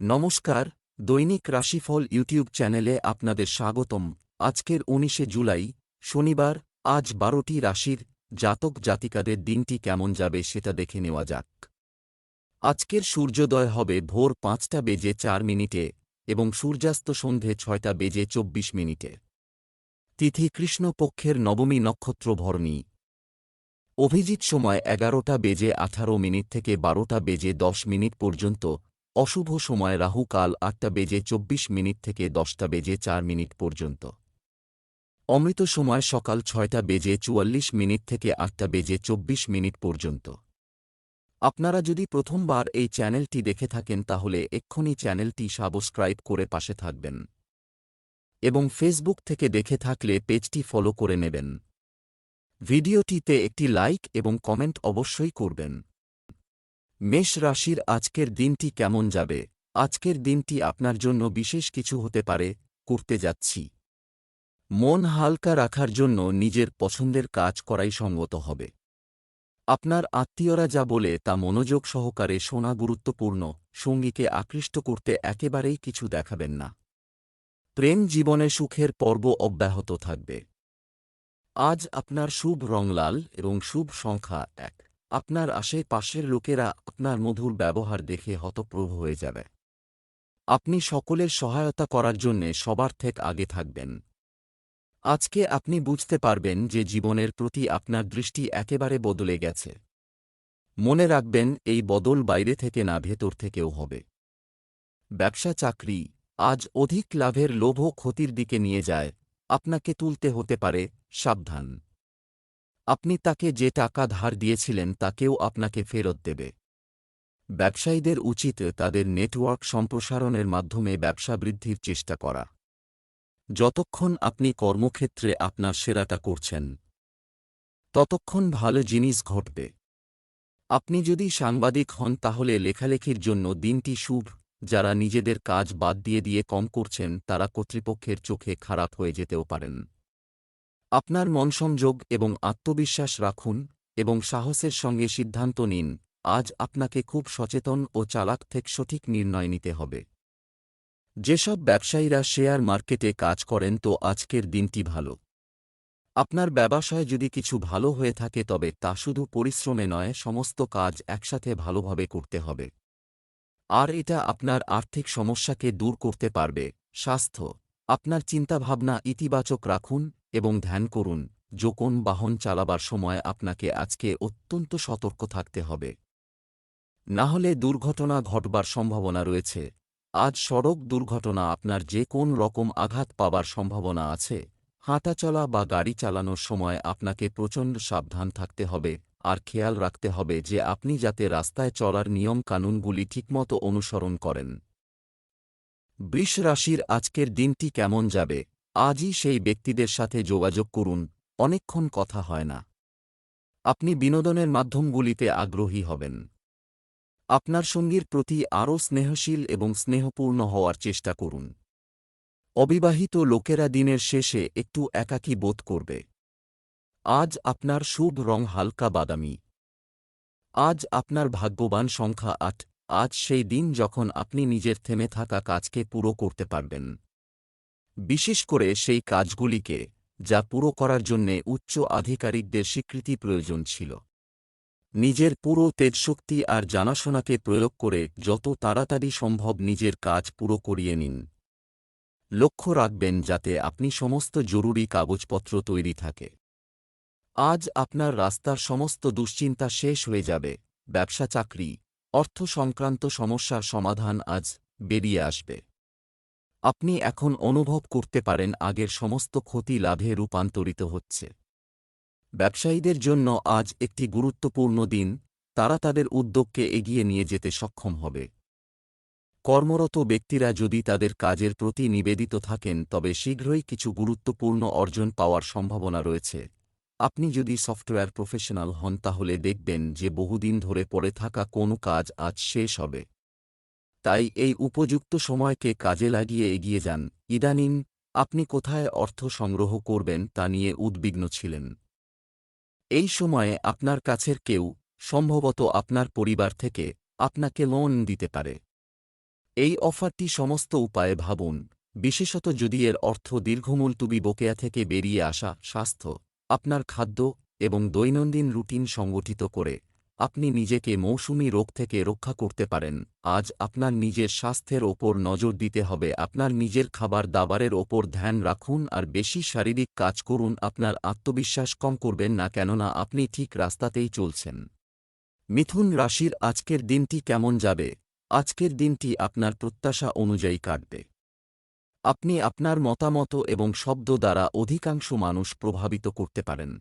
নমস্কার, দৈনিক রাশিফল ইউটিউব চ্যানেলে আপনাদের স্বাগতম। আজকের উনিশে জুলাই, শনিবার, আজ বারোটি রাশির জাতক জাতিকাদের দিনটি কেমন যাবে সেটা দেখে নেওয়া যাক। আজকের সূর্যোদয় হবে ভোর পাঁচটা বেজে চার মিনিটে এবং সূর্যাস্ত সন্ধে ছয়টা বেজে চব্বিশ মিনিটে। তিথি কৃষ্ণপক্ষের নবমী নক্ষত্র ভরণী। অভিজিৎ সময় এগারোটা বেজে আঠারো মিনিট থেকে বারোটা বেজে দশ মিনিট পর্যন্ত অশুভ সময় রাহু কাল আটটা বেজে চব্বিশ মিনিট থেকে দশটা বেজে চার মিনিট পর্যন্ত। অমৃত সময় সকাল ছয়টা বেজে চুয়াল্লিশ মিনিট থেকে আটটা বেজে চব্বিশ মিনিট পর্যন্ত। আপনারা যদি প্রথমবার এই চ্যানেলটি দেখে থাকেন তাহলে এক্ষুনি চ্যানেলটি সাবস্ক্রাইব করে পাশে থাকবেন। এবং ফেসবুক থেকে দেখে থাকলে পেজটি ফলো করে নেবেন। ভিডিওটিতে একটি লাইক এবং কমেন্ট অবশ্যই করবেন। মেষ রাশির আজকের দিনটি কেমন যাবে? আজকের দিনটি আপনার জন্য বিশেষ কিছু হতে পারে, করতে যাচ্ছি। মন হালকা রাখার জন্য নিজের পছন্দের কাজ করাই সঙ্গত হবে। আপনার আত্মীয়রা যা বলে তা মনোযোগ সহকারে শোনা গুরুত্বপূর্ণ, সঙ্গীকে আকৃষ্ট করতে একেবারেই কিছু দেখাবেন না। প্রেম জীবনে সুখের পর্ব অব্যাহত থাকবে। আজ আপনার শুভ রং লাল এবং শুভ সংখ্যা এক। আপনার আশেপাশের লোকেরা আপনার মধুর ব্যবহার দেখে হতপ্রভ হয়ে যাবে। আপনি সকলের সহায়তা করার জন্যে সবার থেকে আগে থাকবেন। আজকে আপনি বুঝতে পারবেন যে জীবনের প্রতি আপনার দৃষ্টি একেবারে বদলে গেছে। মনে রাখবেন, এই বদল বাইরে থেকে না ভেতর থেকেও হবে। ব্যবসা চাকরি, আজ অধিক লাভের লোভ ক্ষতির দিকে নিয়ে যায়। আপনাকে তুলতে হতে পারে সাবধান। আপনি তাকে যে টাকা ধার দিয়েছিলেন তাকেও আপনাকে ফেরত দেবে। ব্যবসায়ীদের উচিত তাদের নেটওয়ার্ক সম্প্রসারণের মাধ্যমে ব্যবসা বৃদ্ধির চেষ্টা করা। যতক্ষণ আপনি কর্মক্ষেত্রে আপনার সেরাটা করছেন, ততক্ষণ ভালো জিনিস ঘটবে। আপনি যদি সাংবাদিক হন তাহলে লেখালেখির জন্য দিনটি শুভ, যারা নিজেদের কাজ বাদ দিয়ে দিয়ে কম করছেন তারা কর্তৃপক্ষের চোখে খারাপ হয়ে যেতেও পারেন। আপনার মনসংযোগ এবং আত্মবিশ্বাস রাখুন এবং সাহসের সঙ্গে সিদ্ধান্ত নিন, আজ আপনাকে খুব সচেতন ও চালাক থেকে সঠিক নির্ণয় নিতে হবে। যেসব ব্যবসায়ীরা শেয়ার মার্কেটে কাজ করেন তো আজকের দিনটি ভালো। আপনার ব্যবসায় যদি কিছু ভালো হয়ে থাকে তবে তা শুধু পরিশ্রমে নয়, সমস্ত কাজ একসাথে ভালোভাবে করতে হবে। আর এটা আপনার আর্থিক সমস্যাকে দূর করতে পারবে। স্বাস্থ্য, আপনার চিন্তাভাবনা ইতিবাচক রাখুন এবং ধ্যান করুন যোকোন বাহন চালাবার সময় আপনাকে আজকে অত্যন্ত সতর্ক থাকতে হবে। না হলে দুর্ঘটনা ঘটবার সম্ভাবনা রয়েছে। আজ সড়ক দুর্ঘটনা আপনার যে কোন রকম আঘাত পাবার সম্ভাবনা আছে, হাঁটাচলা বা গাড়ি চালানোর সময় আপনাকে প্রচণ্ড সাবধান থাকতে হবে, আর খেয়াল রাখতে হবে যে আপনি যাতে রাস্তায় চলার নিয়ম কানুনগুলি ঠিকমতো অনুসরণ করেন। বৃষ রাশির আজকের দিনটি কেমন যাবে? আজই সেই ব্যক্তিদের সাথে যোগাযোগ করুন, অনেকক্ষণ কথা হয় না। আপনি বিনোদনের মাধ্যমগুলিতে আগ্রহী হবেন। আপনার সঙ্গীর প্রতি আরও স্নেহশীল এবং স্নেহপূর্ণ হওয়ার চেষ্টা করুন। অবিবাহিত লোকেরা দিনের শেষে একটু একাকী বোধ করবে। আজ আপনার শুভ রং হালকা বাদামি। আজ আপনার ভাগ্যবান সংখ্যা আট, আজ সেই দিন যখন আপনি নিজের থেমে থাকা কাজকে পুরো করতে পারবেন। বিশেষ করে সেই কাজগুলিকে, যা পুরো করার জন্যে উচ্চ আধিকারিকদের স্বীকৃতি প্রয়োজন ছিল। নিজের পুরো তেজশক্তি আর জানাশোনাকে প্রয়োগ করে যত তাড়াতাড়ি সম্ভব নিজের কাজ পুরো করিয়ে নিন। লক্ষ্য রাখবেন যাতে আপনি সমস্ত জরুরি কাগজপত্র তৈরি থাকে। আজ আপনার রাস্তার সমস্ত দুশ্চিন্তা শেষ হয়ে যাবে। ব্যবসা চাকরি, অর্থ সংক্রান্ত সমস্যার সমাধান আজ বেরিয়ে আসবে। আপনি এখন অনুভব করতে পারেন আগের সমস্ত ক্ষতি লাভে রূপান্তরিত হচ্ছে। ব্যবসায়ীদের জন্য আজ একটি গুরুত্বপূর্ণ দিন, তারা তাদের উদ্যোগকে এগিয়ে নিয়ে যেতে সক্ষম হবে। কর্মরত ব্যক্তিরা যদি তাদের কাজের প্রতি নিবেদিত থাকেন, তবে শীঘ্রই কিছু গুরুত্বপূর্ণ অর্জন পাওয়ার সম্ভাবনা রয়েছে। আপনি যদি সফটওয়্যার প্রফেশনাল হন, তাহলে দেখবেন যে বহুদিন ধরে পড়ে থাকা কোনো কাজ আজ শেষ হবে। তাই এই উপযুক্ত সময়কে কাজে লাগিয়ে এগিয়ে যান। ইদানিং আপনি কোথায় অর্থ সংগ্রহ করবেন তা নিয়ে উদ্বিগ্ন ছিলেন। এই সময়ে আপনার কাছের কেউ, সম্ভবত আপনার পরিবার থেকে, আপনাকে লোন দিতে পারে। এই অফারটি সমস্ত উপায়ে ভাবুন। বিশেষত যদি এর অর্থ দীর্ঘমূলতুবি বকেয়া থেকে বেরিয়ে আসা স্বাস্থ্য, আপনার খাদ্য এবং দৈনন্দিন রুটিন সংগঠিত করে। আপনি নিজেকে মৌসুমী রোগ থেকে রক্ষা করতে পারেন। আজ আপনার নিজের স্বাস্থ্যের ওপর নজর দিতে হবে। আপনার নিজের খাবার দাবারের ওপর ধ্যান রাখুন আর বেশি শারীরিক কাজ করুন। আপনার আত্মবিশ্বাস কম করবেন না, কেননা আপনি ঠিক রাস্তাতেই চলছেন। মিথুন রাশির আজকের দিনটি কেমন যাবে? আজকের দিনটি আপনার প্রত্যাশা অনুযায়ী কাটবে। আপনি আপনার মতামত এবং শব্দ দ্বারা অধিকাংশ মানুষ প্রভাবিত করতে পারেন।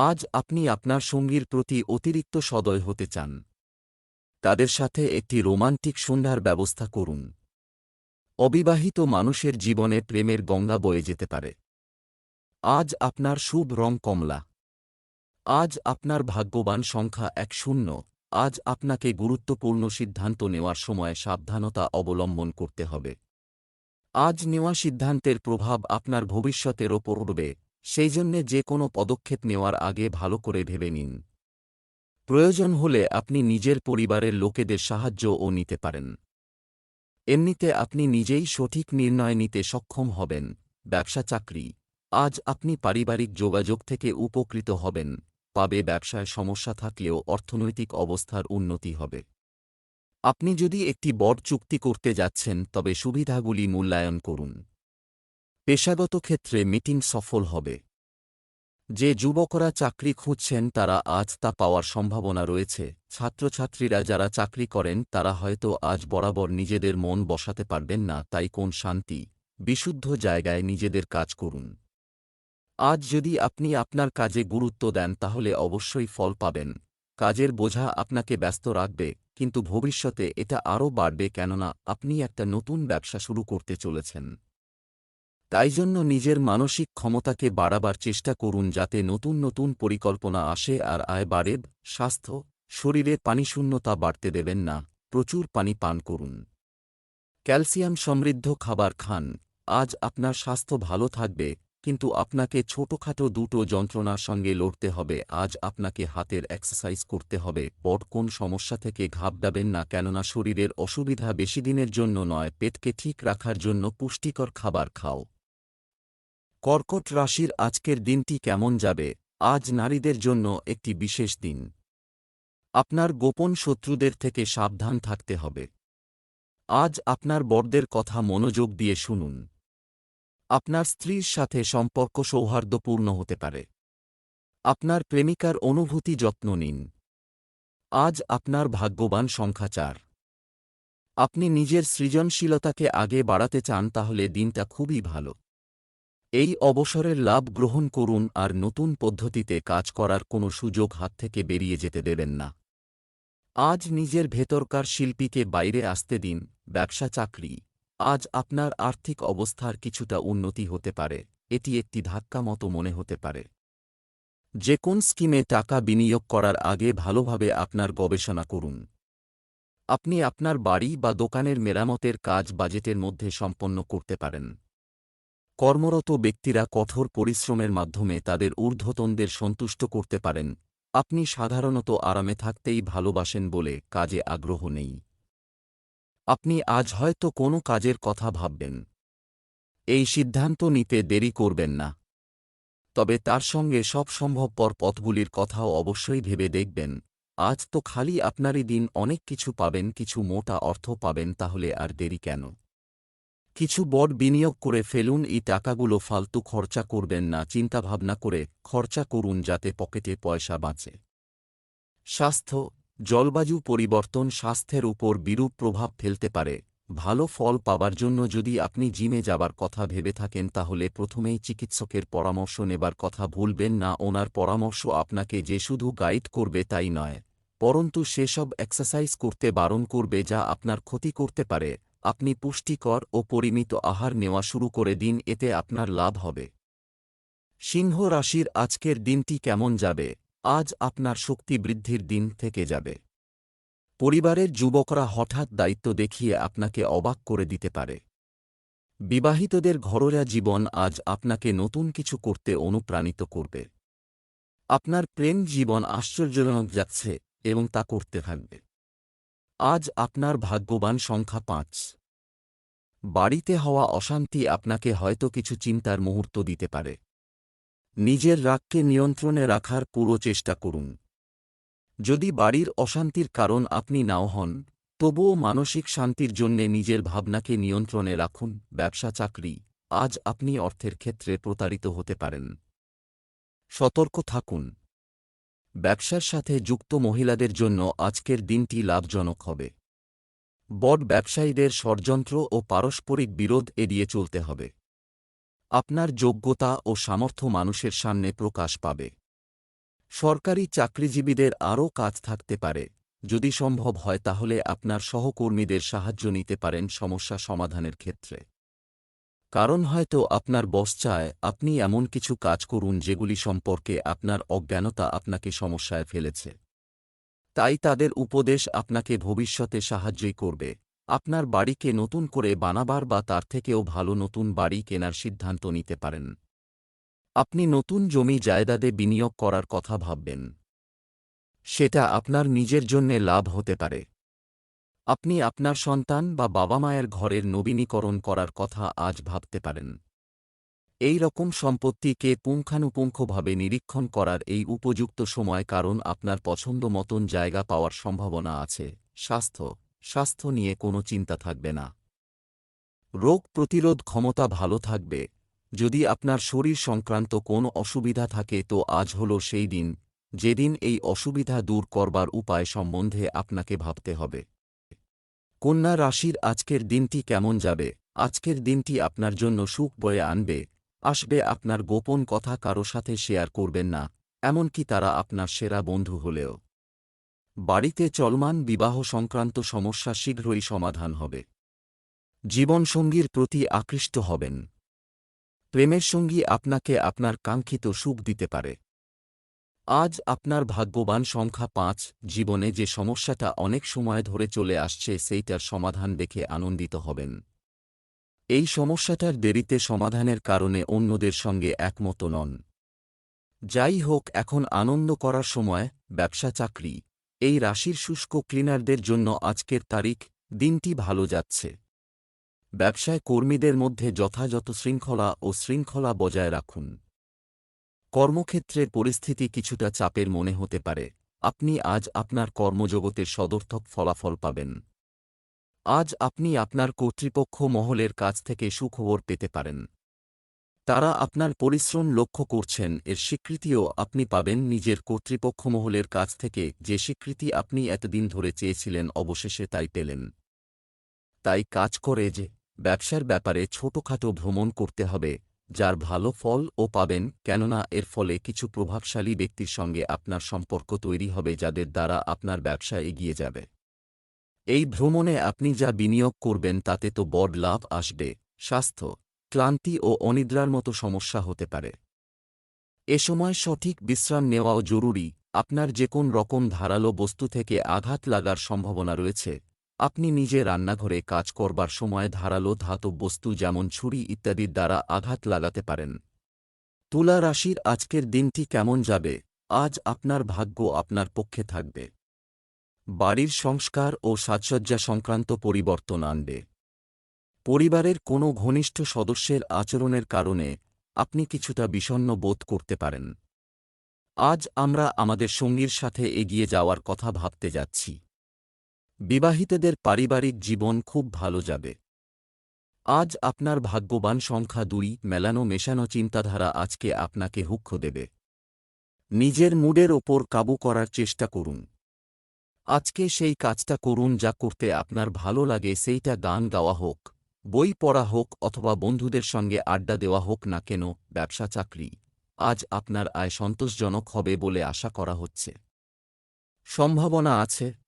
আজ আপনি আপনার সঙ্গীর প্রতি অতিরিক্ত সদয় হতে চান। তাদের সাথে একটি রোমান্টিক সন্ধ্যার ব্যবস্থা করুন। অবিবাহিত মানুষের জীবনে প্রেমের গঙ্গা বয়ে যেতে পারে। আজ আপনার শুভ রং কমলা। আজ আপনার ভাগ্যবান সংখ্যা এক শূন্য। আজ আপনাকে গুরুত্বপূর্ণ সিদ্ধান্ত নেওয়ার সময় সাবধানতা অবলম্বন করতে হবে। আজ নেওয়া সিদ্ধান্তের প্রভাব আপনার ভবিষ্যতের ওপর পড়বে। সেই জন্যে যে কোনো পদক্ষেপ নেওয়ার আগে ভালো করে ভেবে নিন। প্রয়োজন হলে আপনি নিজের পরিবারের লোকেদের সাহায্যও নিতে পারেন। এমনিতে আপনি নিজেই সঠিক নির্ণয় নিতে সক্ষম হবেন। ব্যবসা চাকরি। আজ আপনি পারিবারিক যোগাযোগ থেকে উপকৃত হবেন। পাবে ব্যবসায় সমস্যা থাকলেও অর্থনৈতিক অবস্থার উন্নতি হবে। আপনি যদি একটি বড় চুক্তি করতে যাচ্ছেন, তবে সুবিধাগুলি মূল্যায়ন করুন। পেশাগত ক্ষেত্রে মিটিং সফল হবে। যে যুবকরা চাকরি খুঁজছেন তারা আজ তা পাওয়ার সম্ভাবনা রয়েছে। ছাত্রছাত্রীরা যারা চাকরি করেন তারা হয়তো আজ বরাবর নিজেদের মন বসাতে পারবেন না, তাই কোন শান্তি, বিশুদ্ধ জায়গায় নিজেদের কাজ করুন। আজ যদি আপনি আপনার কাজে গুরুত্ব দেন তাহলে অবশ্যই ফল পাবেন। কাজের বোঝা আপনাকে ব্যস্ত রাখবে, কিন্তু ভবিষ্যতে এটা আরও বাড়বে কেননা আপনি একটা নতুন ব্যবসা শুরু করতে চলেছেন। তাই জন্য নিজের মানসিক ক্ষমতাকে বাড়াবার চেষ্টা করুন যাতে নতুন নতুন পরিকল্পনা আসে আর আয় বাড়ে। স্বাস্থ্য, শরীরে পানিশূন্যতা বাড়তে দেবেন না। প্রচুর পানি পান করুন। ক্যালসিয়াম সমৃদ্ধ খাবার খান। আজ আপনার স্বাস্থ্য ভালো থাকবে, কিন্তু আপনাকে ছোটখাটো দুটো যন্ত্রণার সঙ্গে লড়তে হবে। আজ আপনাকে হাতের এক্সারসাইজ করতে হবে। বড় কোন সমস্যা থেকে ঘাবড়াবেন না, কেননা শরীরের অসুবিধা বেশি দিনের জন্য নয়। পেটকে ঠিক রাখার জন্য পুষ্টিকর খাবার খাও। কর্কট রাশির আজকের দিনটি কেমন যাবে? আজ নারীদের জন্য একটি বিশেষ দিন। আপনার গোপন শত্রুদের থেকে সাবধান থাকতে হবে। আজ আপনার বরদের কথা মনোযোগ দিয়ে শুনুন। আপনার স্ত্রীর সাথে সম্পর্ক সৌহার্দ্যপূর্ণ হতে পারে। আপনার প্রেমিকার অনুভূতি যত্ন নিন। আজ আপনার ভাগ্যবান সংখ্যা চার। আপনি নিজের সৃজনশীলতাকে আগে বাড়াতে চান তাহলে দিনটা খুবই ভালো। এই অবসরের লাভ গ্রহণ করুন আর নতুন পদ্ধতিতে কাজ করার কোনো সুযোগ হাত থেকে বেরিয়ে যেতে দেবেন না। আজ নিজের ভেতরকার শিল্পীকে বাইরে আসতে দিন, ব্যবসা চাকরি। আজ আপনার আর্থিক অবস্থার কিছুটা উন্নতি হতে পারে, এটি একটি ধাক্কা মতো মনে হতে পারে। যে কোন স্কিমে টাকা বিনিয়োগ করার আগে ভালোভাবে আপনার গবেষণা করুন। আপনি আপনার বাড়ি বা দোকানের মেরামতের কাজ বাজেটের মধ্যে সম্পন্ন করতে পারেন। কর্মরত ব্যক্তিরা কঠোর পরিশ্রমের মাধ্যমে তাদের ঊর্ধ্বতনদের সন্তুষ্ট করতে পারেন। আপনি সাধারণত আরামে থাকতেই ভালোবাসেন বলে কাজে আগ্রহ নেই। আপনি আজ হয়তো কোনো কাজের কথা ভাববেন। এই সিদ্ধান্ত নিতে দেরি করবেন না। তবে তার সঙ্গে সব সম্ভবপর পথগুলির কথাও অবশ্যই ভেবে দেখবেন। আজ তো খালি আপনারই দিন অনেক কিছু পাবেন, কিছু মোটা অর্থ পাবেন, তাহলে আর দেরি কেন? কিছু বড় বিনিয়োগ করে ফেলুন, এই টাকাগুলো ফালতু খরচা করবেন না, চিন্তাভাবনা করে খরচা করুন যাতে পকেটে পয়সা বাঁচে। স্বাস্থ্য, জলবায়ু পরিবর্তন স্বাস্থ্যের উপর বিরূপ প্রভাব ফেলতে পারে। ভালো ফল পাবার জন্য যদি আপনি জিমে যাবার কথা ভেবে থাকেন, তাহলে প্রথমেই চিকিৎসকের পরামর্শ নেবার কথা ভুলবেন না, ওনার পরামর্শ আপনাকে যে শুধু গাইড করবে তাই নয়, পরন্তু সেসব এক্সারসাইজ করতে বারণ করবে যা আপনার ক্ষতি করতে পারে। আপনি পুষ্টিকর ও পরিমিত আহার নেওয়া শুরু করে দিন, এতে আপনার লাভ হবে। সিংহ রাশির আজকের দিনটি কেমন যাবে? আজ আপনার শক্তি বৃদ্ধির দিন থেকে যাবে। পরিবারের যুবকরা হঠাৎ দায়িত্ব দেখিয়ে আপনাকে অবাক করে দিতে পারে। বিবাহিতদের ঘরোয়া জীবন আজ আপনাকে নতুন কিছু করতে অনুপ্রাণিত করবে। আপনার প্রেম জীবন আশ্চর্যজনক যাচ্ছে এবং তা করতে থাকবে। আজ আপনার ভাগ্যবান সংখ্যা পাঁচ। বাড়িতে হওয়া অশান্তি আপনাকে হয়তো কিছু চিন্তার মুহূর্ত দিতে পারে। নিজের রাগকে নিয়ন্ত্রণে রাখার পুরো চেষ্টা করুন। যদি বাড়ির অশান্তির কারণ আপনি নাও হন, তবুও মানসিক শান্তির জন্যে নিজের ভাবনাকে নিয়ন্ত্রণে রাখুন, ব্যবসা, চাকরি, আজ আপনি অর্থের ক্ষেত্রে প্রতারিত হতে পারেন। সতর্ক থাকুন। ব্যবসার সাথে যুক্ত মহিলাদের জন্য আজকের দিনটি লাভজনক হবে। বড ব্যবসায়ীদের ষড়যন্ত্র ও পারস্পরিক বিরোধ এড়িয়ে চলতে হবে। আপনার যোগ্যতা ও সামর্থ্য মানুষের সামনে প্রকাশ পাবে। সরকারি চাকরিজীবীদের আরও কাজ থাকতে পারে। যদি সম্ভব হয় তাহলে আপনার সহকর্মীদের সাহায্য নিতে পারেন সমস্যা সমাধানের ক্ষেত্রে। কারণ হয়তো আপনার বস চায় আপনি এমন কিছু কাজ করুন যেগুলি সম্পর্কে আপনার অজ্ঞানতা আপনাকে সমস্যায় ফেলেছে। তাই তাদের উপদেশ আপনাকে ভবিষ্যতে সাহায্যই করবে। আপনার বাড়িকে নতুন করে বানাবার বা তার থেকেও ভালো নতুন বাড়ি কেনার সিদ্ধান্ত নিতে পারেন। আপনি নতুন জমি জায়দাদে বিনিয়োগ করার কথা ভাববেন। সেটা আপনার নিজের জন্যে লাভ হতে পারে। আপনি আপনার সন্তান বা বাবা মায়ের ঘরের নবীনীকরণ করার কথা আজ ভাবতে পারেন। এই রকম সম্পত্তিকে পুঙ্খানুপুঙ্খভাবে নিরীক্ষণ করার এই উপযুক্ত সময় কারণ আপনার পছন্দ মতন জায়গা পাওয়ার সম্ভাবনা আছে। স্বাস্থ্য। স্বাস্থ্য নিয়ে কোনো চিন্তা থাকবে না। রোগ প্রতিরোধ ক্ষমতা ভালো থাকবে। যদি আপনার শরীর সংক্রান্ত কোনো অসুবিধা থাকে তো আজ হল সেই দিন। যেদিন এই অসুবিধা দূর করবার উপায় সম্বন্ধে আপনাকে ভাবতে হবে। কন্যা রাশির আজকের দিনটি কেমন যাবে? আজকের দিনটি আপনার জন্য সুখ বয়ে আনবে। আসবে আপনার গোপন কথা কারও সাথে শেয়ার করবেন না, এমনকি তারা আপনার সেরা বন্ধু হলেও। বাড়িতে চলমান বিবাহ সংক্রান্ত সমস্যা শীঘ্রই সমাধান হবে। জীবনসঙ্গীর প্রতি আকৃষ্ট হবেন। প্রেমের সঙ্গী আপনাকে আপনার কাঙ্ক্ষিত সুখ দিতে পারে। আজ আপনার ভাগ্যবান সংখ্যা পাঁচ, জীবনে যে সমস্যাটা অনেক সময় ধরে চলে আসছে সেইটার সমাধান দেখে আনন্দিত হবেন। এই সমস্যাটার দেরিতে সমাধানের কারণে অন্যদের সঙ্গে একমত নন। যাই হোক, এখন আনন্দ করার সময়, ব্যবসা চাকরি। এই রাশির শুষ্ক ক্লিনারদের জন্য আজকের তারিখ, দিনটি ভালো যাচ্ছে। ব্যবসায় কর্মীদের মধ্যে যথাযথ শৃঙ্খলা ও শৃঙ্খলা বজায় রাখুন। কর্মক্ষেত্রের পরিস্থিতি কিছুটা চাপের মনে হতে পারে। আপনি আজ আপনার কর্মজগতের সদর্থক ফলাফল পাবেন। আজ আপনি আপনার কর্তৃপক্ষ মহলের কাছ থেকে সুখবর পেতে পারেন। তারা আপনার পরিশ্রম লক্ষ্য করছেন, এর স্বীকৃতিও আপনি পাবেন নিজের কর্তৃপক্ষ মহলের কাছ থেকে। যে স্বীকৃতি আপনি এতদিন ধরে চেয়েছিলেন, অবশেষে তাই পেলেন। তাই কাজ করে যে, ব্যবসার ব্যাপারে ছোটখাটো ভ্রমণ করতে হবে। যার ভালো ফল ও পাবেন, কেননা এর ফলে কিছু প্রভাবশালী ব্যক্তির সঙ্গে আপনার সম্পর্ক তৈরি হবে যাদের দ্বারা আপনার ব্যবসা এগিয়ে যাবে। এই ভ্রমণে আপনি যা বিনিয়োগ করবেন তাতে তো বড় লাভ আসবে, স্বাস্থ্য, ক্লান্তি ও অনিদ্রার মতো সমস্যা হতে পারে। এ সময় সঠিক বিশ্রাম নেওয়াও জরুরি, আপনার যে কোন রকম ধারালো বস্তু থেকে আঘাত লাগার সম্ভাবনা রয়েছে। আপনি নিজে রান্নাঘরে কাজ করবার সময় ধারালো ধাতব বস্তু যেমন ছুরি ইত্যাদির দ্বারা আঘাত লাগাতে পারেন। তুলা রাশির আজকের দিনটি কেমন যাবে? আজ আপনার ভাগ্য আপনার পক্ষে থাকবে। বাড়ির সংস্কার ও সাজসজ্জা সংক্রান্ত পরিবর্তন আনবে। পরিবারের কোনো ঘনিষ্ঠ সদস্যের আচরণের কারণে আপনি কিছুটা বিষণ্ন বোধ করতে পারেন। আজ আমরা আমাদের সঙ্গীর সাথে এগিয়ে যাওয়ার কথা ভাবতে যাচ্ছি। বিবাহিতদের পারিবারিক জীবন খুব ভালো যাবে। আজ আপনার ভাগ্যবান সংখ্যা দুই, মেলানো মেশানো চিন্তাধারা আজকে আপনাকে হুক্ষ দেবে। নিজের মুডের ওপর কাবু করার চেষ্টা করুন। আজকে সেই কাজটা করুন যা করতে আপনার ভালো লাগে, সেইটা গান গাওয়া হোক, বই পড়া হোক অথবা বন্ধুদের সঙ্গে আড্ডা দেওয়া হোক না কেন, ব্যবসা চাকরি। আজ আপনার আয় সন্তোষজনক হবে বলে আশা করা হচ্ছে। সম্ভাবনা আছে।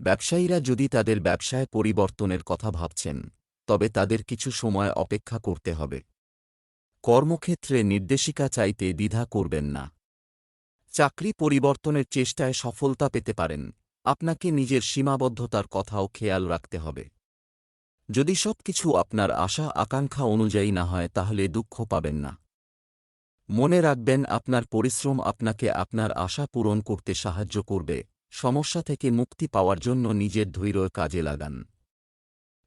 ব্যবসায়ীরা যদি তাদের ব্যবসায় পরিবর্তনের কথা ভাবছেন, তবে তাদের কিছু সময় অপেক্ষা করতে হবে। কর্মক্ষেত্রে নির্দেশিকা চাইতে দ্বিধা করবেন না। চাকরি পরিবর্তনের চেষ্টায় সফলতা পেতে পারেন। আপনাকে নিজের সীমাবদ্ধতার কথাও খেয়াল রাখতে হবে। যদি সব কিছু আপনার আশা আকাঙ্ক্ষা অনুযায়ী না হয়, তাহলে দুঃখ পাবেন না। মনে রাখবেন, আপনার পরিশ্রম আপনাকে আপনার আশা পূরণ করতে সাহায্য করবে। সমস্যা থেকে মুক্তি পাওয়ার জন্য নিজের ধৈর্য কাজে লাগান।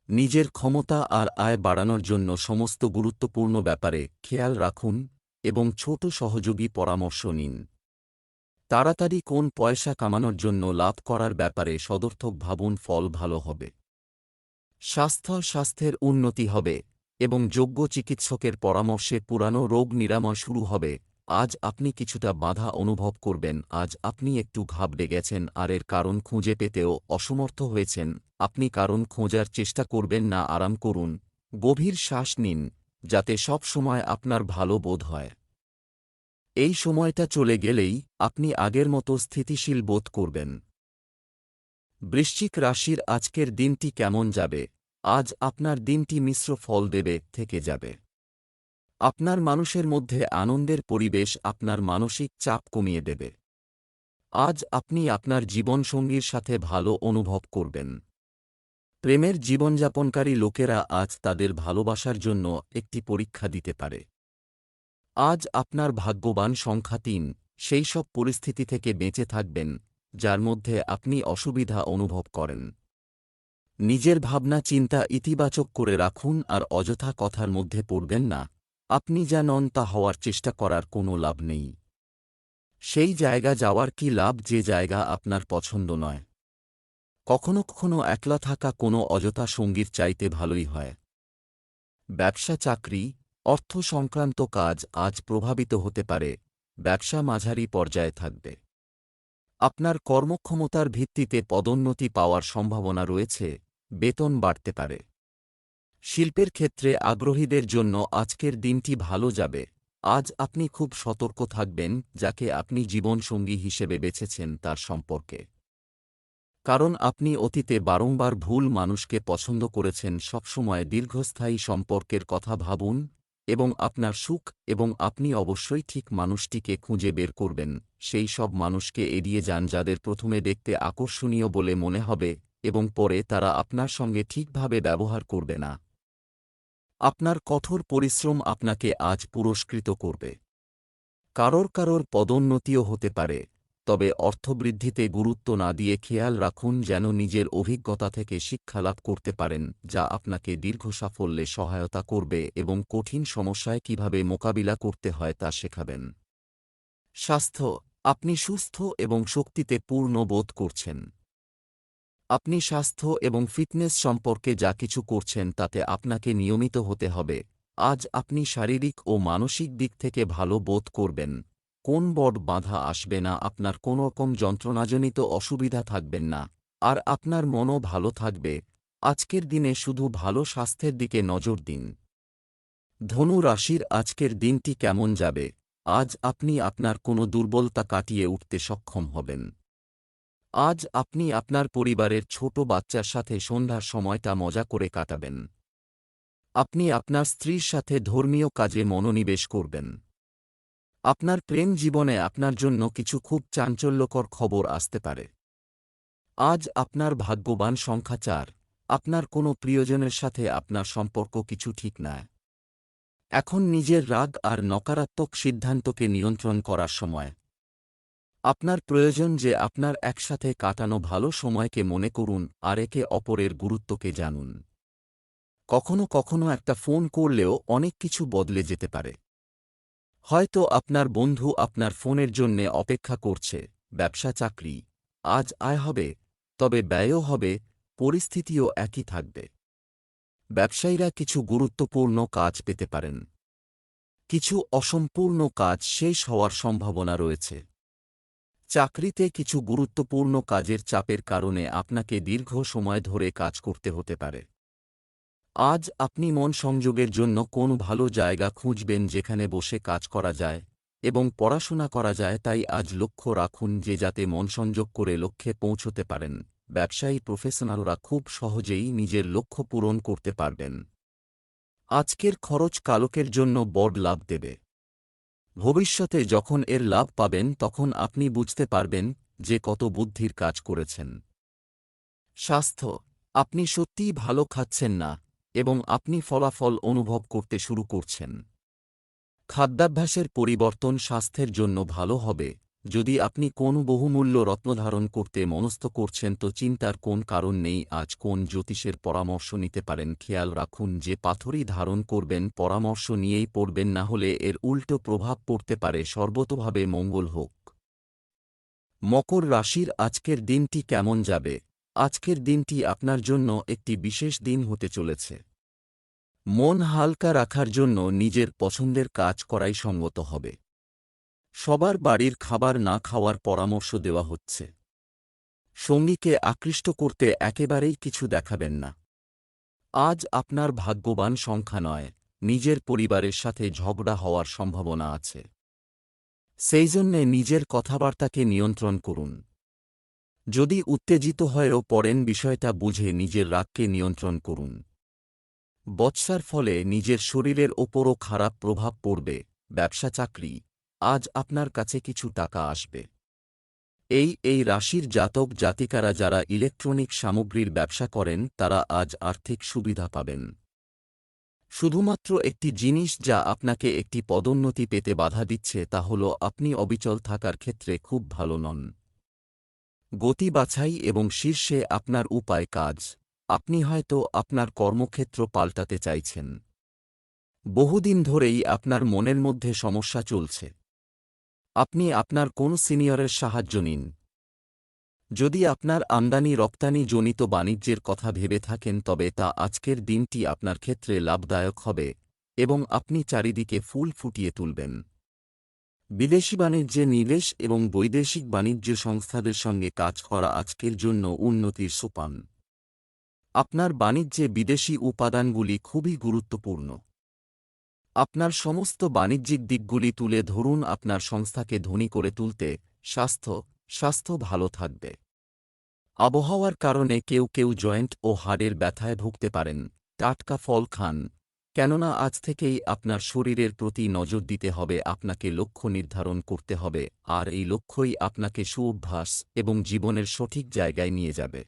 নিজের ক্ষমতা আর আয় বাড়ানোর জন্য সমস্ত গুরুত্বপূর্ণ ব্যাপারে খেয়াল রাখুন এবং ছোট সহযোগী পরামর্শ নিন। তাড়াতাড়ি কোন পয়সা কামানোর জন্য লাভ করার ব্যাপারে সদর্থক ভাবুন ফল ভালো হবে। স্বাস্থ্য স্বাস্থ্যের উন্নতি হবে এবং যোগ্য চিকিৎসকের পরামর্শে পুরানো রোগ নিরাময় শুরু হবে। আজ আপনি কিছুটা বাধা অনুভব করবেন, আজ আপনি একটু ঘাবড়ে গেছেন, আর এর কারণ খুঁজে পেতেও অসমর্থ হয়েছেন, আপনি কারণ খোঁজার চেষ্টা করবেন না, আরাম করুন, গভীর শ্বাস নিন, যাতে সব সময় আপনার ভালো বোধ হয়। এই সময়টা চলে গেলেই আপনি আগের মতো স্থিতিশীল বোধ করবেন। বৃশ্চিক রাশির আজকের দিনটি কেমন যাবে? আজ আপনার দিনটি মিশ্র ফল দেবে, থেকে যাবে। আপনার মানুষের মধ্যে আনন্দের পরিবেশ আপনার মানসিক চাপ কমিয়ে দেবে। আজ আপনি আপনার জীবনসঙ্গীর সাথে ভালো অনুভব করবেন। প্রেমের জীবনযাপনকারী লোকেরা আজ তাদের ভালোবাসার জন্য একটি পরীক্ষা দিতে পারে। আজ আপনার ভাগ্যবান সংখ্যা তিন, সেই সব পরিস্থিতি থেকে বেঁচে থাকবেন, যার মধ্যে আপনি অসুবিধা অনুভব করেন। নিজের ভাবনা চিন্তা ইতিবাচক করে রাখুন আর অযথা কথার মধ্যে পড়বেন না। আপনি যা নন তা হওয়ার চেষ্টা করার কোনো লাভ নেই। সেই জায়গা যাওয়ার কি লাভ যে জায়গা আপনার পছন্দ নয়? কখনো কখনো একলা থাকা কোনো অযথা সঙ্গীর চাইতে ভালোই হয়। ব্যবসা চাকরি, অর্থ সংক্রান্ত কাজ আজ প্রভাবিত হতে পারে, ব্যবসা মাঝারি পর্যায়ে থাকবে। আপনার কর্মক্ষমতার ভিত্তিতে পদোন্নতি পাওয়ার সম্ভাবনা রয়েছে, বেতন বাড়তে পারে। শিল্পের ক্ষেত্রে আগ্রহীদের জন্য আজকের দিনটি ভালো যাবে। আজ আপনি খুব সতর্ক থাকবেন, যাকে আপনি জীবনসঙ্গী হিসেবে বেছেছেন তার সম্পর্কে। কারণ আপনি অতীতে বারংবার ভুল মানুষকে পছন্দ করেছেন, সবসময় দীর্ঘস্থায়ী সম্পর্কের কথা ভাবুন এবং আপনার সুখ এবং আপনি অবশ্যই ঠিক মানুষটিকে খুঁজে বের করবেন। সেই সব মানুষকে এড়িয়ে যান যাদের প্রথমে দেখতে আকর্ষণীয় বলে মনে হবে এবং পরে তারা আপনার সঙ্গে ঠিকভাবে ব্যবহার করবে না। আপনার কঠোর পরিশ্রম আপনাকে আজ পুরস্কৃত করবে। কারোর কারোর পদোন্নতিও হতে পারে, তবে অর্থবৃদ্ধিতে গুরুত্ব না দিয়ে খেয়াল রাখুন যেন নিজের অভিজ্ঞতা থেকে শিক্ষা লাভ করতে পারেন, যা আপনাকে দীর্ঘ সাফল্যে সহায়তা করবে এবং কঠিন সমস্যায় কীভাবে মোকাবিলা করতে হয় তা শেখাবেন। স্বাস্থ্য, আপনি সুস্থ এবং শক্তিতে পূর্ণ বোধ করছেন। আপনি স্বাস্থ্য এবং ফিটনেস সম্পর্কে যা কিছু করছেন তাতে আপনাকে নিয়মিত হতে হবে। আজ আপনি শারীরিক ও মানসিক দিক থেকে ভালো বোধ করবেন। কোন বড় বাধা আসবে না, আপনার কোনো রকম যন্ত্রণাজনিত অসুবিধা থাকবেন না, আর আপনার মনও ভালো থাকবে। আজকের দিনে শুধু ভালো স্বাস্থ্যের দিকে নজর দিন। ধনু রাশির আজকের দিনটি কেমন যাবে? আজ আপনি আপনার কোনো দুর্বলতা কাটিয়ে উঠতে সক্ষম হবেন। আজ আপনি আপনার পরিবারের ছোট বাচ্চার সাথে সন্ধ্যার সময়টা মজা করে কাটাবেন। আপনি আপনার স্ত্রীর সাথে ধর্মীয় কাজে মনোনিবেশ করবেন। আপনার প্রেম জীবনে আপনার জন্য কিছু খুব চাঞ্চল্যকর খবর আসতে পারে। আজ আপনার ভাগ্যবান সংখ্যা চার। আপনার কোনো প্রিয়জনের সাথে আপনার সম্পর্ক কিছু ঠিক নয় এখন নিজের রাগ আর নকারাত্মক সিদ্ধান্তকে নিয়ন্ত্রণ করার সময়। আপনার প্রয়োজন যে আপনার একসাথে কাটানো ভালো সময়কে মনে করুন আর একে অপরের গুরুত্বকে জানুন। কখনো কখনো একটা ফোন করলেও অনেক কিছু বদলে যেতে পারে। হয়তো আপনার বন্ধু আপনার ফোনের জন্যে অপেক্ষা করছে, ব্যবসা চাকরি, আজ আয় হবে, তবে ব্যয়ও হবে, পরিস্থিতিও একই থাকবে। ব্যবসায়ীরা কিছু গুরুত্বপূর্ণ কাজ পেতে পারেন। কিছু অসম্পূর্ণ কাজ শেষ হওয়ার সম্ভাবনা রয়েছে। চাকরিতে কিছু গুরুত্বপূর্ণ কাজের চাপের কারণে আপনাকে দীর্ঘ সময় ধরে কাজ করতে হতে পারে। আজ আপনি মন সংযোগের জন্য কোন ভালো জায়গা খুঁজবেন যেখানে বসে কাজ করা যায় এবং পড়াশোনা করা যায় তাই আজ লক্ষ্য রাখুন যে যাতে মন সংযোগ করে লক্ষ্যে পৌঁছতে পারেন। ব্যবসায়ী প্রফেশনালরা খুব সহজেই নিজের লক্ষ্য পূরণ করতে পারবেন। আজকের খরচ কালকের জন্য বড় লাভ দেবে। ভবিষ্যতে যখন এর লাভ পাবেন, তখন আপনি বুঝতে পারবেন যে কত বুদ্ধির কাজ করেছেন। স্বাস্থ্য, আপনি সত্যিই ভালো খাচ্ছেন না এবং আপনি ফলাফল অনুভব করতে শুরু করছেন। খাদ্যাভ্যাসের পরিবর্তন স্বাস্থ্যের জন্য ভালো হবে। যদি আপনি কোন বহুমূল্য রত্ন ধারণ করতে মনস্থ করছেন তো চিন্তার কোন কারণ নেই, আজ কোন জ্যোতিষের পরামর্শ নিতে পারেন। খেয়াল রাখুন যে পাথরই ধারণ করবেন, পরামর্শ নিয়েই পড়বেন, না হলে এর উল্টো প্রভাব পড়তে পারে। সর্বতভাবে মঙ্গল হোক। মকর রাশির আজকের দিনটি কেমন যাবে? আজকের দিনটি আপনার জন্য একটি বিশেষ দিন হতে চলেছে। মন হালকা রাখার জন্য নিজের পছন্দের কাজ করাই সঙ্গত হবে। সবার বাড়ির খাবার না খাওয়ার পরামর্শ দেওয়া হচ্ছে। সঙ্গীকে আকৃষ্ট করতে একেবারেই কিছু দেখাবেন না। আজ আপনার ভাগ্যবান সংখ্যা নয়, নিজের পরিবারের সাথে ঝগড়া হওয়ার সম্ভাবনা আছে। সেই জন্যে নিজের কথাবার্তাকে নিয়ন্ত্রণ করুন। যদি উত্তেজিত হয়েও পড়েন বিষয়টা বুঝে নিজের রাগকে নিয়ন্ত্রণ করুন। বৎসার ফলে নিজের শরীরের ওপরও খারাপ প্রভাব পড়বে, ব্যবসা চাকরি আজ আপনার কাছে কিছু টাকা আসবে। এই এই রাশির জাতক জাতিকারা যারা ইলেকট্রনিক সামগ্রীর ব্যবসা করেন, তারা আজ আর্থিক সুবিধা পাবেন। শুধুমাত্র একটি জিনিস যা আপনাকে একটি পদোন্নতি পেতে বাধা দিচ্ছে, তা হল আপনি অবিচল থাকার ক্ষেত্রে খুব ভালো নন। গতি বাছাই এবং শীর্ষে আপনার উপায় কাজ। আপনি হয়তো আপনার কর্মক্ষেত্র পাল্টাতে চাইছেন। বহুদিন ধরেই আপনার মনের মধ্যে সমস্যা চলছে। আপনি আপনার কোন সিনিয়রের সাহায্য নিন। যদি আপনার আমদানি রপ্তানি জনিত বাণিজ্যের কথা ভেবে থাকেন, তবে তা আজকের দিনটি আপনার ক্ষেত্রে লাভদায়ক হবে এবং আপনি চারিদিকে ফুল ফুটিয়ে তুলবেন। বিদেশি বাণিজ্যে নিবেশ এবং বৈদেশিক বাণিজ্য সংস্থাদের সঙ্গে কাজ করা আজকের জন্য উন্নতির সোপান। আপনার বাণিজ্যে বিদেশি উপাদানগুলি খুবই গুরুত্বপূর্ণ। আপনার সমস্ত বাণিজ্যিক দিকগুলি তুলে ধরুন আপনার সংস্থাকে ধনী করে তুলতে স্বাস্থ্য স্বাস্থ্য ভালো থাকবে। আবহাওয়ার কারণে কেউ কেউ জয়েন্ট ও হাড়ের ব্যথায় ভুগতে পারেন। টাটকা ফল খান। কেননা আজ থেকেই আপনার শরীরের প্রতি নজর দিতে হবে, আপনাকে লক্ষ্য নির্ধারণ করতে হবে, আর এই লক্ষ্যই আপনাকে সুঅভ্যাস এবং জীবনের সঠিক জায়গায় নিয়ে যাবে।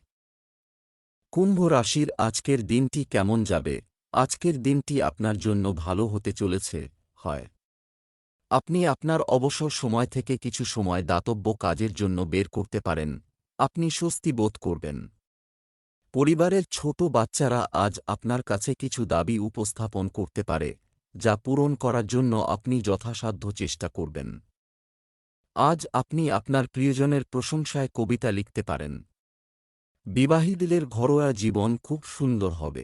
কুম্ভ রাশির আজকের দিনটি কেমন যাবে? আজকের দিনটি আপনার জন্য ভালো হতে চলেছে, হয়। আপনি আপনার অবসর সময় থেকে কিছু সময় দাতব্য কাজের জন্য বের করতে পারেন, আপনি স্বস্তি বোধ করবেন। পরিবারের ছোট বাচ্চারা আজ আপনার কাছে কিছু দাবি উপস্থাপন করতে পারে, যা পূরণ করার জন্য আপনি যথাসাধ্য চেষ্টা করবেন। আজ আপনি আপনার প্রিয়জনের প্রশংসায় কবিতা লিখতে পারেন। বিবাহীদের ঘরোয়া জীবন খুব সুন্দর হবে।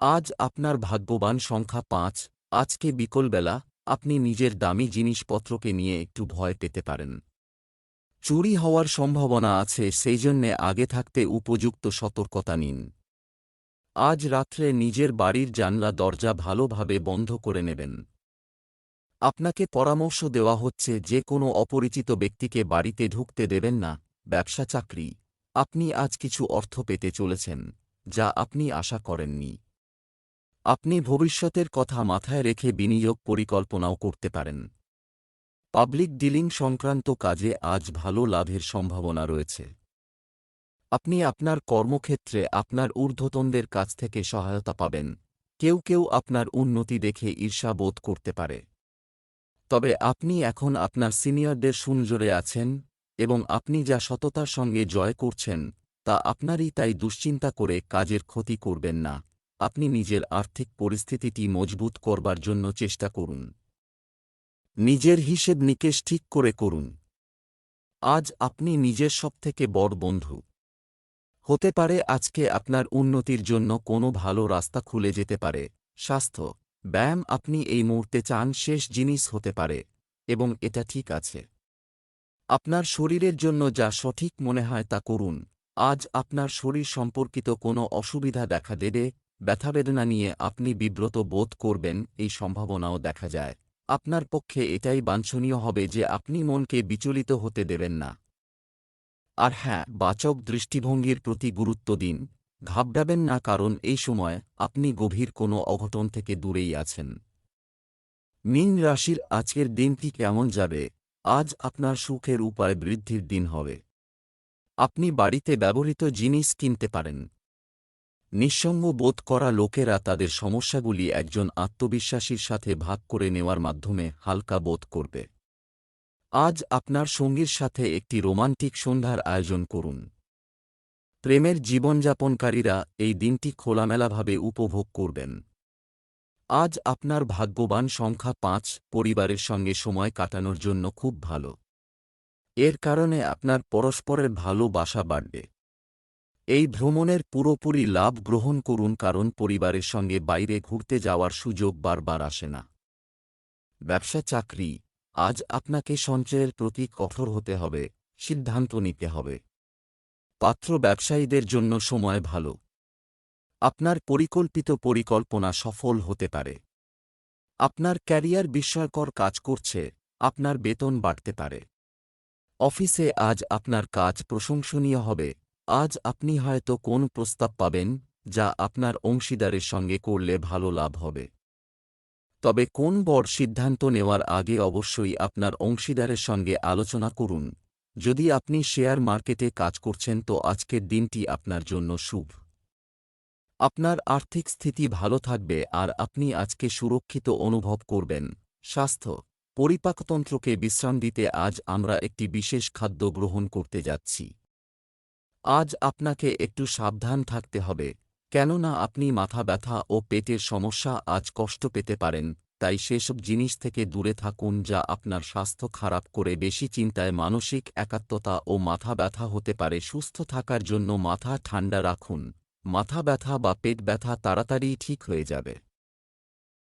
আজ আপনার ভাগ্যবান সংখ্যা পাঁচ। আজকে বিকলবেলা আপনি নিজের দামি জিনিসপত্রকে নিয়ে একটু ভয় পেতে পারেন। চুরি হওয়ার সম্ভাবনা আছে সেই জন্যে আগে থাকতে উপযুক্ত সতর্কতা নিন। আজ রাত্রে নিজের বাড়ির জানলা দরজা ভালোভাবে বন্ধ করে নেবেন। আপনাকে পরামর্শ দেওয়া হচ্ছে, যে কোনো অপরিচিত ব্যক্তিকে বাড়িতে ঢুকতে দেবেন না। ব্যবসা চাকরি। আপনি আজ কিছু অর্থ পেতে চলেছেন, যা আপনি আশা করেননি। আপনি ভবিষ্যতের কথা মাথায় রেখে বিনিয়োগ পরিকল্পনাও করতে পারেন। পাবলিক ডিলিং সংক্রান্ত কাজে আজ ভালো লাভের সম্ভাবনা রয়েছে। আপনি আপনার কর্মক্ষেত্রে আপনার ঊর্ধ্বতনদের কাছ থেকে সহায়তা পাবেন। কেউ কেউ আপনার উন্নতি দেখে ঈর্ষা বোধ করতে পারে। তবে আপনি এখন আপনার সিনিয়রদের সুনজরে আছেন এবং আপনি যা সততার সঙ্গে জয় করছেন, তা আপনারই তাই দুশ্চিন্তা করে কাজের ক্ষতি করবেন না। আপনি নিজের আর্থিক পরিস্থিতিটি মজবুত করবার জন্য চেষ্টা করুন। নিজের হিসেব নিকেশ ঠিক করে করুন। আজ আপনি নিজের সবথেকে বড় বন্ধু। হতে পারে আজকে আপনার উন্নতির জন্য কোনো ভালো রাস্তা খুলে যেতে পারে। স্বাস্থ্য, ব্যায়াম আপনি এই মুহূর্তে চান শেষ জিনিস হতে পারে, এবং এটা ঠিক আছে। আপনার শরীরের জন্য যা সঠিক মনে হয় তা করুন। আজ আপনার শরীর সম্পর্কিত কোনো অসুবিধা দেখা দেবে ব্যথাবেদনা নিয়ে আপনি বিব্রত বোধ করবেন, এই সম্ভাবনাও দেখা যায়। আপনার পক্ষে এটাই বাঞ্ছনীয় হবে যে আপনি মনকে বিচলিত হতে দেবেন না। আর হ্যাঁ বাচক দৃষ্টিভঙ্গির প্রতি গুরুত্ব দিন। ঘাবড়াবেন না কারণ এই সময় আপনি গভীর কোনো অঘটন থেকে দূরেই আছেন। মীন রাশির আজকের দিনটি কেমন যাবে? আজ আপনার সুখের উপায় বৃদ্ধির দিন হবে। আপনি বাড়িতে ব্যবহৃত জিনিস কিনতে পারেন। নিঃসঙ্গ বোধ করা লোকেরা তাদের সমস্যাগুলি একজন আত্মবিশ্বাসীর সাথে ভাগ করে নেওয়ার মাধ্যমে হালকা বোধ করবে। আজ আপনার সঙ্গীর সাথে একটি রোমান্টিক সন্ধ্যার আয়োজন করুন। প্রেমের জীবনযাপনকারীরা এই দিনটি খোলামেলাভাবে উপভোগ করবেন। আজ আপনার ভাগ্যবান সংখ্যা পাঁচ, পরিবারের সঙ্গে সময় কাটানোর জন্য খুব ভালো। এর কারণে আপনার পরস্পরের ভালোবাসা বাড়বে। এই ভ্রমণের পুরোপুরি লাভ গ্রহণ করুন কারণ পরিবারের সঙ্গে বাইরে ঘুরতে যাওয়ার সুযোগ বারবার আসে না। ব্যবসা চাকরি, আজ আপনাকে সঞ্চয়ের প্রতি কঠোর হতে হবে, সিদ্ধান্ত নিতে হবে। পাত্র ব্যবসায়ীদের জন্য সময় ভালো। আপনার পরিকল্পিত পরিকল্পনা সফল হতে পারে। আপনার ক্যারিয়ার বিস্ময়কর কাজ করছে, আপনার বেতন বাড়তে পারে। অফিসে আজ আপনার কাজ প্রশংসনীয় হবে আজ আপনি হয়তো কোন প্রস্তাব পাবেন যা আপনার অংশীদারের সঙ্গে করলে ভালো লাভ হবে। তবে কোন বড় সিদ্ধান্ত নেওয়ার আগে অবশ্যই আপনার অংশীদারের সঙ্গে আলোচনা করুন। যদি আপনি শেয়ার মার্কেটে কাজ করছেন তো আজকের দিনটি আপনার জন্য শুভ। আপনার আর্থিক স্থিতি ভালো থাকবে আর আপনি আজকে সুরক্ষিত অনুভব করবেন। স্বাস্থ্য। পরিপাকতন্ত্রকে বিশ্রাম দিতে আজ আমরা একটি বিশেষ খাদ্য গ্রহণ করতে যাচ্ছি। আজ আপনাকে একটু সাবধান থাকতে হবে, কেননা আপনি মাথা ব্যথা ও পেটের সমস্যা আজ কষ্ট পেতে পারেন, তাই সেসব জিনিস থেকে দূরে থাকুন যা আপনার স্বাস্থ্য খারাপ করে বেশি চিন্তায় মানসিক একাত্মতা ও মাথা ব্যথা হতে পারে। সুস্থ থাকার জন্য মাথা ঠান্ডা রাখুন। মাথা ব্যথা বা পেট ব্যথা তাড়াতাড়ি ঠিক হয়ে যাবে।